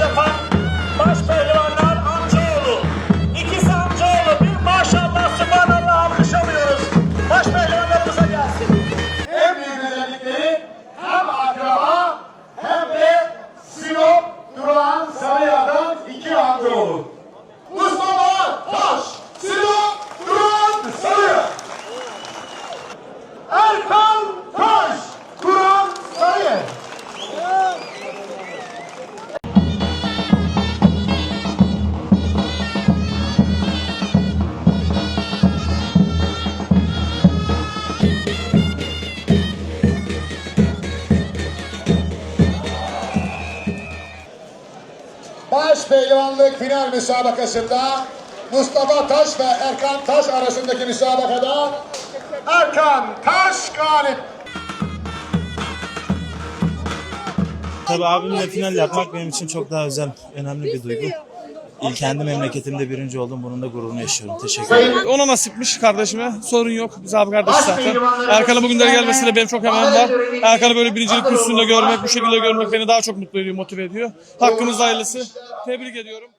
yapan baş pehlivanlar amcaoğlu. İkisi amcaoğlu. Bir maşallah subhanallah alkış alıyoruz. Baş pehlivanlarımıza Baş pehlivanlık final müsabakasında Mustafa Taş ve Erkan Taş arasındaki müsabakada Erkan Taş galip. Tabii abimle final yapmak benim için çok daha özel, önemli bir duygu. İlk kendi memleketimde birinci oldum. Bunun da gururunu yaşıyorum. Teşekkür ederim. Ona nasipmiş kardeşime. Sorun yok. Biz abi kardeş zaten. Erkan'a bugünlere gelmesiyle benim çok hemen var. Erkan'ı böyle birincilik üstünde görmek, bu şekilde görmek beni daha çok mutlu ediyor, motive ediyor. Hakkımızda hayırlısı. Tebrik ediyorum.